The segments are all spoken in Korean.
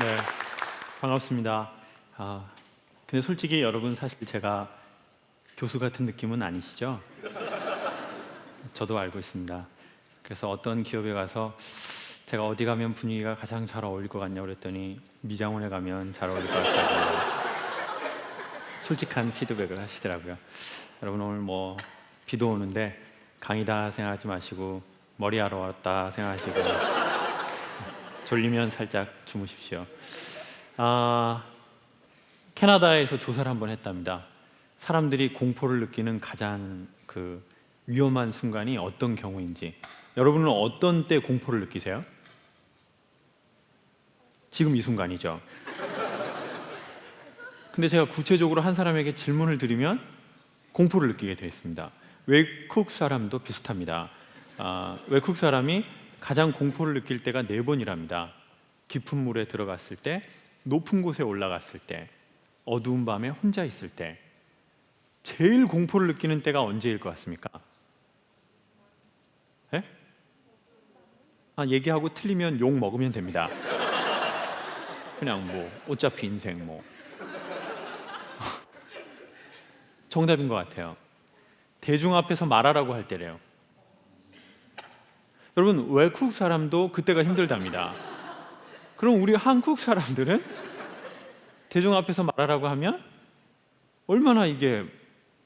네, 반갑습니다. 아, 근데 솔직히 여러분 사실 제가 교수 같은 느낌은 아니시죠? 저도 알고 있습니다. 그래서 어떤 기업에 가서 제가 어디 가면 분위기가 가장 잘 어울릴 것 같냐 그랬더니 미장원에 가면 잘 어울릴 것 같다고 솔직한 피드백을 하시더라고요. 여러분 오늘 뭐 비도 오는데 강의다 생각하지 마시고 머리 하러 왔다 생각하시고 졸리면 살짝 주무십시오. 아, 캐나다에서 조사를 한번 했답니다. 사람들이 공포를 느끼는 가장 그 위험한 순간이 어떤 경우인지. 여러분은 어떤 때 공포를 느끼세요? 지금 이 순간이죠. 근데 제가 구체적으로 한 사람에게 질문을 드리면 공포를 느끼게 되어 있습니다. 외국 사람도 비슷합니다. 아, 외국 사람이 가장 공포를 느낄 때가 네 번이랍니다. 깊은 물에 들어갔을 때, 높은 곳에 올라갔을 때, 어두운 밤에 혼자 있을 때, 제일 공포를 느끼는 때가 언제일 것 같습니까? 예? 아, 얘기하고 틀리면 욕 먹으면 됩니다. 그냥 뭐 어차피 인생 뭐 정답인 것 같아요. 대중 앞에서 말하라고 할 때래요. 여러분 외국 사람도 그때가 힘들답니다. 그럼 우리 한국 사람들은 대중 앞에서 말하라고 하면 얼마나 이게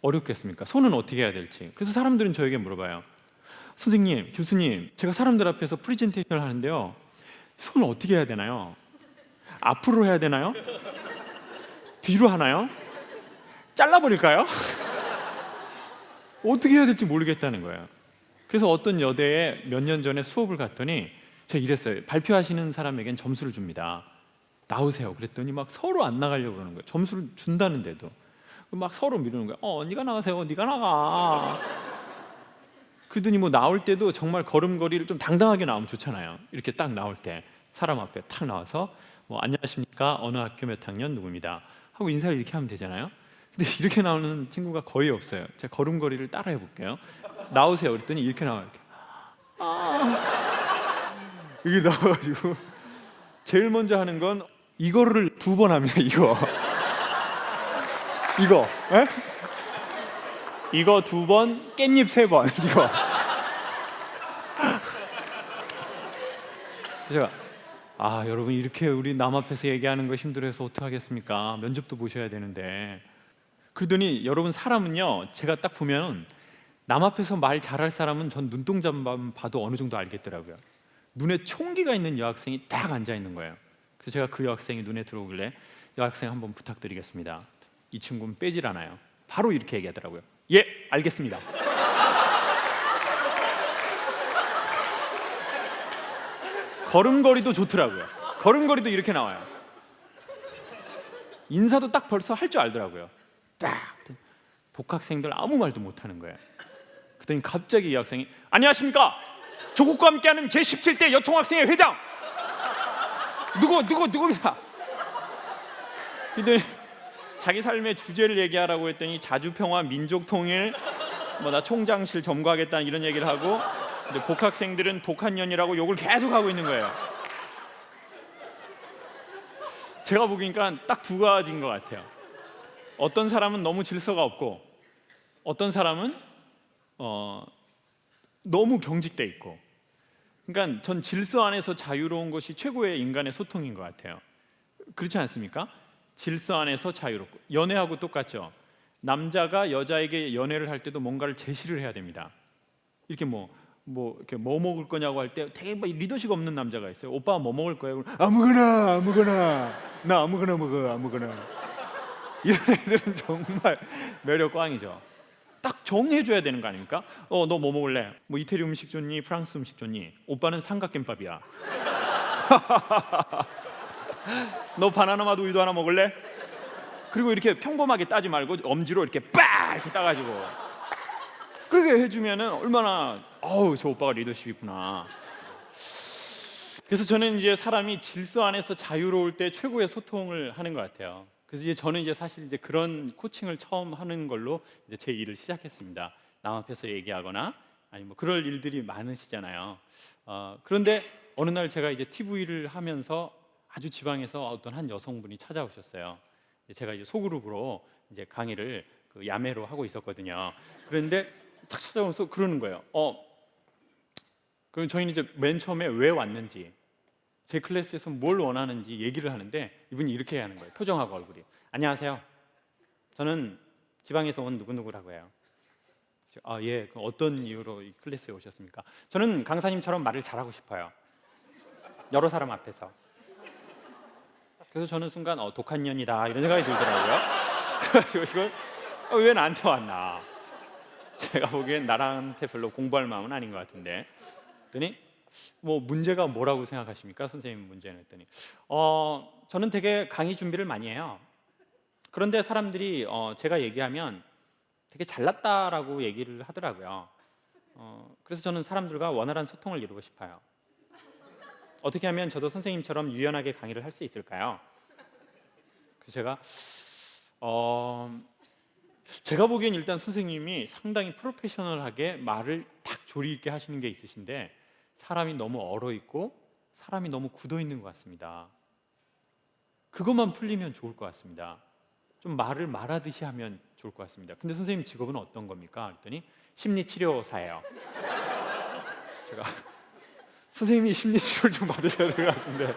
어렵겠습니까? 손은 어떻게 해야 될지. 그래서 사람들은 저에게 물어봐요. 선생님, 교수님, 제가 사람들 앞에서 프리젠테이션을 하는데요. 손을 어떻게 해야 되나요? 앞으로 해야 되나요? 뒤로 하나요? 잘라버릴까요? 어떻게 해야 될지 모르겠다는 거예요. 그래서 어떤 여대에 몇 년 전에 수업을 갔더니 제가 이랬어요. 발표하시는 사람에겐 점수를 줍니다. 나오세요. 그랬더니 막 서로 안 나가려고 그러는 거예요. 점수를 준다는데도 막 서로 미루는 거예요. 어, 네가 나가세요. 네가 나가. 그러더니 뭐 나올 때도 정말 걸음걸이를 좀 당당하게 나오면 좋잖아요. 이렇게 딱 나올 때 사람 앞에 탁 나와서 뭐 안녕하십니까 어느 학교 몇 학년 누구입니다 하고 인사를 이렇게 하면 되잖아요. 근데 이렇게 나오는 친구가 거의 없어요. 제가 걸음걸이를 따라 해 볼게요. 나오세요. 그랬더니 이렇게 나와요. 이렇게. 아. 이게 나와가지고 제일 먼저 하는 건 이거를 두 번 합니다. 이거 이거 에? 이거 두 번, 깻잎 세 번. 이거 제가 아 여러분 이렇게 우리 남 앞에서 얘기하는 거 힘들어서 어떡 하겠습니까? 면접도 보셔야 되는데 그러더니 여러분 사람은요 제가 딱 보면 남 앞에서 말 잘할 사람은 전 눈동자만 봐도 어느 정도 알겠더라고요. 눈에 총기가 있는 여학생이 딱 앉아 있는 거예요. 그래서 제가 그 여학생이 눈에 들어오길래 여학생 한번 부탁드리겠습니다. 이 친구는 빼질 않아요. 바로 이렇게 얘기하더라고요. 예, 알겠습니다. 걸음걸이도 좋더라고요. 걸음걸이도 이렇게 나와요. 인사도 딱 벌써 할 줄 알더라고요. 딱 복학생들 아무 말도 못 하는 거예요. 그랬더니 갑자기 이 학생이 안녕하십니까? 조국과 함께하는 제 17대 여총학생회 회장 누구 누구 누구입니다. 그랬더니 자기 삶의 주제를 얘기하라고 했더니 자주 평화 민족 통일 뭐 나 총장실 점거하겠다 이런 얘기를 하고 근데 복학생들은 독한년이라고 욕을 계속 하고 있는 거예요. 제가 보기니까 딱 두 가지인 것 같아요. 어떤 사람은 너무 질서가 없고 어떤 사람은 어, 너무 경직돼 있고. 그러니까 전 질서 안에서 자유로운 것이 최고의 인간의 소통인 것 같아요. 그렇지 않습니까? 질서 안에서 자유롭고 연애하고 똑같죠. 남자가 여자에게 연애를 할 때도 뭔가를 제시를 해야 됩니다. 이렇게 뭐 뭐 이렇게 뭐 먹을 거냐고 할 때 되게 막 리더십 없는 남자가 있어요. 오빠 뭐 먹을 거예요? 아무거나 아무거나 나 아무거나 먹어 아무거나 이런 애들은 정말 매력 꽝이죠. 딱 정해줘야 되는 거 아닙니까? 어 너 뭐 먹을래? 뭐 이태리 음식 좋니? 프랑스 음식 좋니? 오빠는 삼각김밥이야. 너 바나나 맛 우유도 하나 먹을래? 그리고 이렇게 평범하게 따지 말고 엄지로 이렇게 빡 이렇게 따가지고 그렇게 해주면은 얼마나 어우 저 오빠가 리더십 있구나. 그래서 저는 이제 사람이 질서 안에서 자유로울 때 최고의 소통을 하는 것 같아요. 그래서 이제 저는 이제 사실 이제 그런 코칭을 처음 하는 걸로 이제 제 일을 시작했습니다. 남 앞에서 얘기하거나 아니 뭐 그럴 일들이 많으시잖아요. 어, 그런데 어느 날 제가 이제 TV를 하면서 아주 지방에서 어떤 한 여성분이 찾아오셨어요. 제가 이제 소그룹으로 이제 강의를 그 야매로 하고 있었거든요. 그런데 딱 찾아오면서 그러는 거예요. 어, 그럼 저희는 이제 맨 처음에 왜 왔는지 제 클래스에서 뭘 원하는지 얘기를 하는데 이분이 이렇게 하는 거예요. 표정하고 얼굴이. 안녕하세요. 저는 지방에서 온 누구누구라고 해요. 아 예, 그럼 어떤 이유로 이 클래스에 오셨습니까? 저는 강사님처럼 말을 잘하고 싶어요. 여러 사람 앞에서. 그래서 저는 순간 어, 독한 년이다 이런 생각이 들더라고요. 이걸 어, 왜 나한테 왔나? 제가 보기엔 나한테 별로 공부할 마음은 아닌 것 같은데. 그랬더니 뭐 문제가 뭐라고 생각하십니까, 선생님 문제는 했더니 어 저는 되게 강의 준비를 많이 해요. 그런데 사람들이 어, 제가 얘기하면 되게 잘났다라고 얘기를 하더라고요. 어, 그래서 저는 사람들과 원활한 소통을 이루고 싶어요. 어떻게 하면 저도 선생님처럼 유연하게 강의를 할 수 있을까요? 그래서 제가 어, 제가 보기엔 일단 선생님이 상당히 프로페셔널하게 말을 딱 조리 있게 하시는 게 있으신데 사람이 너무 얼어 있고 사람이 너무 굳어 있는 것 같습니다. 그것만 풀리면 좋을 것 같습니다. 좀 말을 말하듯이 하면 좋을 것 같습니다. 근데 선생님 직업은 어떤 겁니까? 그랬더니 심리 치료사예요. 제가 선생님이 심리 치료를 좀 받으셔야 될 것 같은데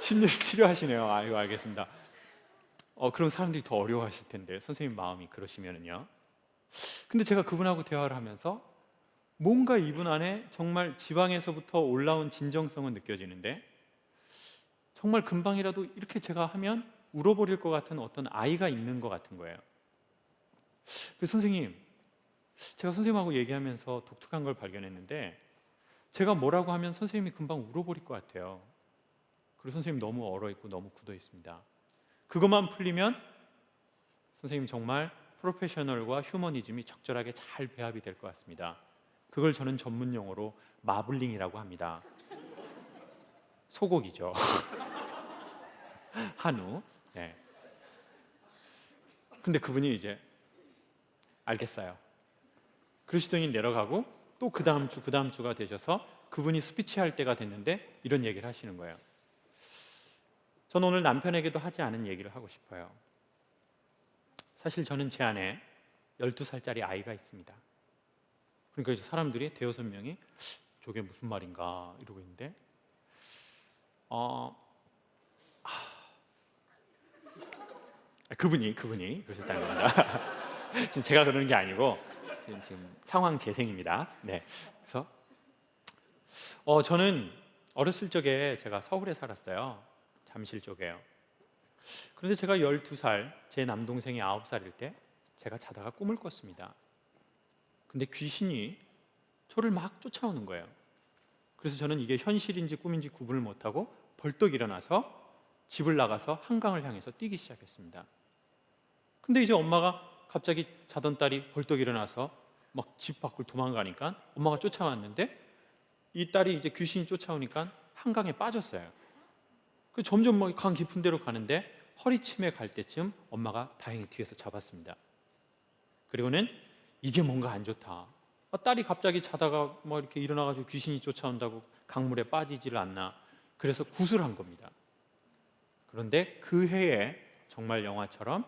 심리 치료 하시네요. 아이고 알겠습니다. 어 그럼 사람들이 더 어려워하실 텐데 선생님 마음이 그러시면은요. 근데 제가 그분하고 대화를 하면서 뭔가 이분 안에 정말 지방에서부터 올라온 진정성은 느껴지는데 정말 금방이라도 이렇게 제가 하면 울어버릴 것 같은 어떤 아이가 있는 것 같은 거예요. 그 선생님, 제가 선생님하고 얘기하면서 독특한 걸 발견했는데 제가 뭐라고 하면 선생님이 금방 울어버릴 것 같아요. 그리고 선생님 너무 얼어 있고 너무 굳어 있습니다. 그것만 풀리면 선생님 정말 프로페셔널과 휴머니즘이 적절하게 잘 배합이 될 것 같습니다. 그걸 저는 전문 용어로 마블링이라고 합니다. 소고기죠. 한우. 네. 근데 그분이 이제 알겠어요. 그러시더니 내려가고 또 그 다음 주, 그 다음 주가 되셔서 그분이 스피치 할 때가 됐는데 이런 얘기를 하시는 거예요. 저는 오늘 남편에게도 하지 않은 얘기를 하고 싶어요. 사실 저는 제 안에 12살짜리 아이가 있습니다. 그러니까 이제 사람들이 대여섯 명이 저게 무슨 말인가 이러고 있는데 어, 아, 그분이 그분이 그러셨다는 겁니다. 지금 제가 그러는 게 아니고 지금, 지금 상황 재생입니다. 네, 그래서 어 저는 어렸을 적에 제가 서울에 살았어요. 잠실 쪽에요. 그런데 제가 12살, 제 남동생이 9살일 때 제가 자다가 꿈을 꿨습니다. 근데 귀신이 저를 막 쫓아오는 거예요. 그래서 저는 이게 현실인지 꿈인지 구분을 못하고 벌떡 일어나서 집을 나가서 한강을 향해서 뛰기 시작했습니다. 근데 이제 엄마가 갑자기 자던 딸이 벌떡 일어나서 막 집 밖을 도망가니까 엄마가 쫓아왔는데 이 딸이 이제 귀신이 쫓아오니까 한강에 빠졌어요. 그 점점 강 깊은 데로 가는데 허리침에 갈 때쯤 엄마가 다행히 뒤에서 잡았습니다. 그리고는 이게 뭔가 안 좋다. 아, 딸이 갑자기 자다가 뭐 이렇게 일어나가지고 귀신이 쫓아온다고 강물에 빠지지를 않나. 그래서 구슬한 겁니다. 그런데 그 해에 정말 영화처럼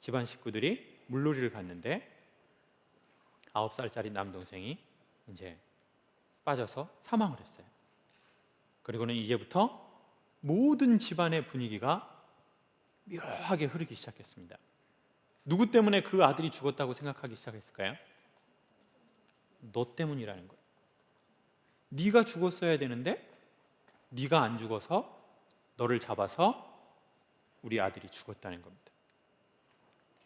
집안 식구들이 물놀이를 갔는데 아홉 살짜리 남동생이 이제 빠져서 사망을 했어요. 그리고는 이제부터 모든 집안의 분위기가 묘하게 흐르기 시작했습니다. 누구 때문에 그 아들이 죽었다고 생각하기 시작했을까요? 너 때문이라는 거예요. 네가 죽었어야 되는데 네가 안 죽어서 너를 잡아서 우리 아들이 죽었다는 겁니다.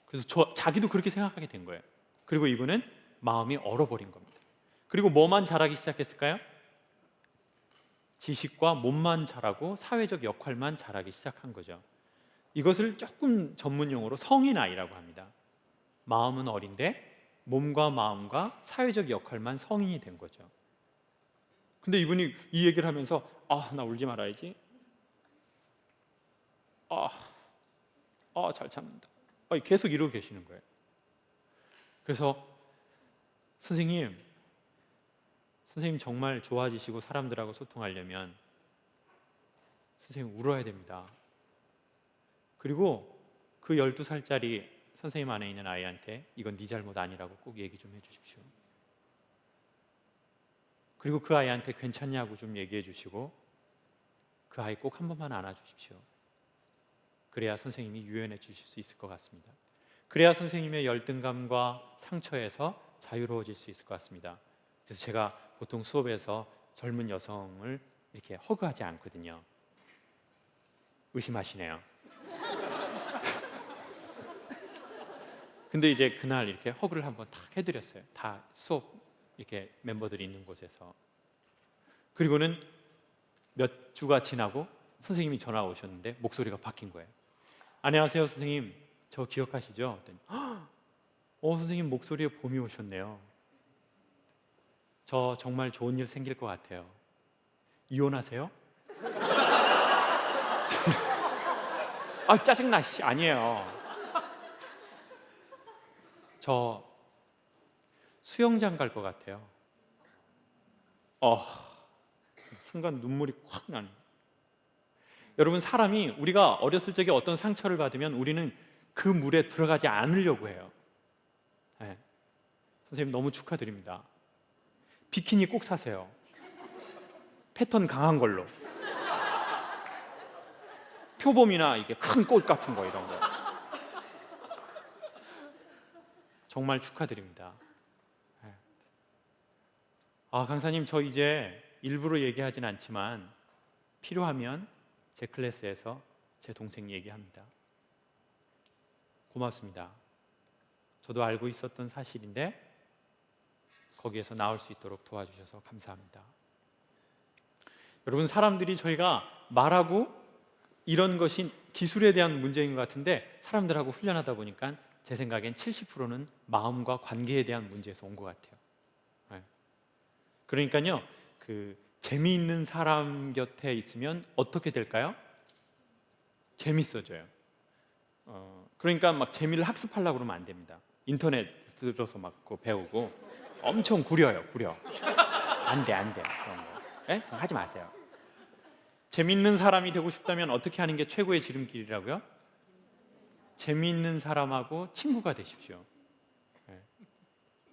그래서 저 자기도 그렇게 생각하게 된 거예요. 그리고 이분은 마음이 얼어버린 겁니다. 그리고 뭐만 잘하기 시작했을까요? 지식과 몸만 잘하고 사회적 역할만 잘하기 시작한 거죠. 이것을 조금 전문 용어로 성인 아이라고 합니다. 마음은 어린데 몸과 마음과 사회적 역할만 성인이 된 거죠. 근데 이분이 이 얘기를 하면서 아, 나 울지 말아야지. 아, 아, 잘 참는다. 아, 계속 이러고 계시는 거예요. 그래서 선생님, 선생님 정말 좋아지시고 사람들하고 소통하려면 선생님 울어야 됩니다. 그리고 그 12살짜리 선생님 안에 있는 아이한테 이건 네 잘못 아니라고 꼭 얘기 좀 해주십시오. 그리고 그 아이한테 괜찮냐고 좀 얘기해 주시고 그 아이 꼭 한 번만 안아주십시오. 그래야 선생님이 유연해 주실 수 있을 것 같습니다. 그래야 선생님의 열등감과 상처에서 자유로워질 수 있을 것 같습니다. 그래서 제가 보통 수업에서 젊은 여성을 이렇게 허그하지 않거든요. 의심하시네요. 근데 이제 그날 이렇게 허그를 한번 탁 해드렸어요. 다 수업 이렇게 멤버들이 있는 곳에서. 그리고는 몇 주가 지나고 선생님이 전화 가 오셨는데 목소리가 바뀐 거예요. 안녕하세요, 선생님. 저 기억하시죠? 그랬더니, "헉, 어, 선생님 목소리에 봄이 오셨네요. 저 정말 좋은 일 생길 것 같아요. 이혼하세요? 아 짜증나 씨 아니에요. 저 수영장 갈 것 같아요. 어 순간 눈물이 확 나는. 여러분 사람이 우리가 어렸을 적에 어떤 상처를 받으면 우리는 그 물에 들어가지 않으려고 해요. 네. 선생님 너무 축하드립니다. 비키니 꼭 사세요. 패턴 강한 걸로. 표범이나 이게 큰 꽃 같은 거 이런 거. 정말 축하드립니다. 네. 아 강사님 저 이제 일부러 얘기하진 않지만 필요하면 제 클래스에서 제 동생 얘기합니다. 고맙습니다. 저도 알고 있었던 사실인데 거기에서 나올 수 있도록 도와주셔서 감사합니다. 여러분 사람들이 저희가 말하고 이런 것이 기술에 대한 문제인 것 같은데 사람들하고 훈련하다 보니까 제 생각엔 70%는 마음과 관계에 대한 문제에서 온 것 같아요. 네. 그러니까요, 그 재미있는 사람 곁에 있으면 어떻게 될까요? 재밌어져요. 어, 그러니까 막 재미를 학습하려고 그러면 안 됩니다. 인터넷 들어서 막 배우고 엄청 구려요, 구려. 안 돼, 안 돼. 그런 거. 예? 하지 마세요. 재밌는 사람이 되고 싶다면 어떻게 하는 게 최고의 지름길이라고요? 재미있는 사람하고 친구가 되십시오. 예.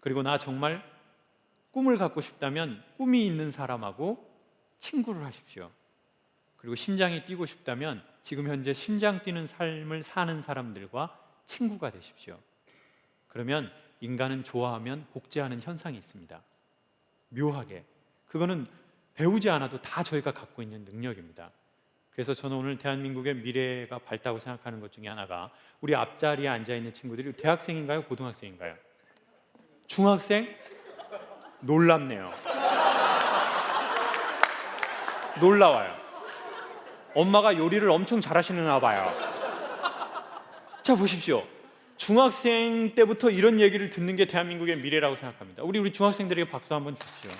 그리고 나 정말 꿈을 갖고 싶다면 꿈이 있는 사람하고 친구를 하십시오. 그리고 심장이 뛰고 싶다면 지금 현재 심장 뛰는 삶을 사는 사람들과 친구가 되십시오. 그러면 인간은 좋아하면 복제하는 현상이 있습니다. 묘하게. 그거는 배우지 않아도 다 저희가 갖고 있는 능력입니다. 그래서 저는 오늘 대한민국의 미래가 밝다고 생각하는 것 중에 하나가 우리 앞자리에 앉아 있는 친구들이 대학생인가요? 고등학생인가요? 중학생? 놀랍네요. 놀라워요. 엄마가 요리를 엄청 잘하시나 봐요. 자 보십시오. 중학생 때부터 이런 얘기를 듣는 게 대한민국의 미래라고 생각합니다. 우리 우리 중학생들에게 박수 한번 주십시오.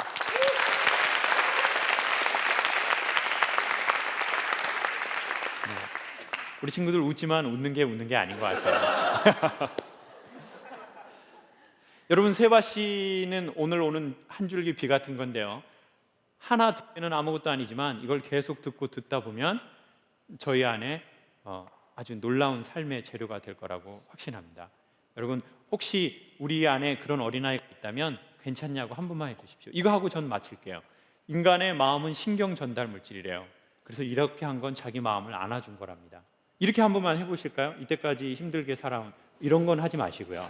우리 친구들 웃지만 웃는 게 웃는 게 아닌 것 같아요. 여러분 세바 씨는 오늘 오는 한 줄기 비 같은 건데요. 하나 듣기는 아무것도 아니지만 이걸 계속 듣고 듣다 보면 저희 안에 어, 아주 놀라운 삶의 재료가 될 거라고 확신합니다. 여러분 혹시 우리 안에 그런 어린아이가 있다면 괜찮냐고 한 번만 해주십시오. 이거 하고 전 마칠게요. 인간의 마음은 신경 전달 물질이래요. 그래서 이렇게 한 건 자기 마음을 안아준 거랍니다. 이렇게 한 번만 해보실까요? 이때까지 힘들게 살아온 이런 건 하지 마시고요.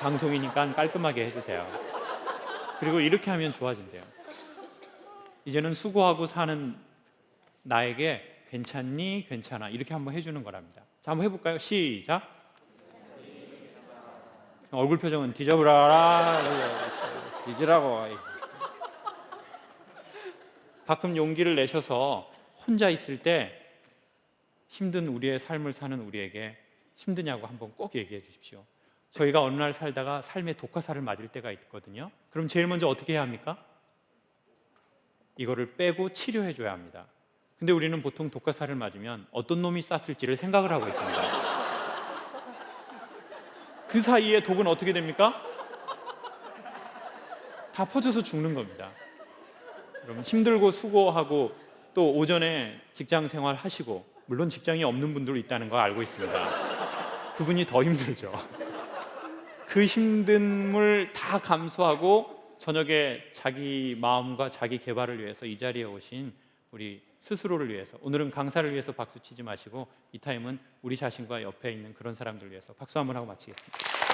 방송이니까 깔끔하게 해주세요. 그리고 이렇게 하면 좋아진대요. 이제는 수고하고 사는 나에게 괜찮니? 괜찮아. 이렇게 한번 해주는 거랍니다. 자, 한번 해볼까요? 시작. 얼굴 표정은 뒤져보라라. 뒤지라고. 가끔 용기를 내셔서 혼자 있을 때 힘든 우리의 삶을 사는 우리에게 힘드냐고 한번 꼭 얘기해 주십시오. 저희가 어느 날 살다가 삶의 독화살을 맞을 때가 있거든요. 그럼 제일 먼저 어떻게 해야 합니까? 이거를 빼고 치료해 줘야 합니다. 근데 우리는 보통 독화살을 맞으면 어떤 놈이 쐈을지를 생각을 하고 있습니다. 그 사이에 독은 어떻게 됩니까? 다 퍼져서 죽는 겁니다. 여러분 힘들고 수고하고 또 오전에 직장 생활 하시고 물론 직장이 없는 분도 있다는 거 알고 있습니다. 그분이 더 힘들죠. 그 힘듦을 다 감수하고 저녁에 자기 마음과 자기 개발을 위해서 이 자리에 오신 우리 스스로를 위해서 오늘은 강사를 위해서 박수 치지 마시고 이 타임은 우리 자신과 옆에 있는 그런 사람들 위해서 박수 한번 하고 마치겠습니다.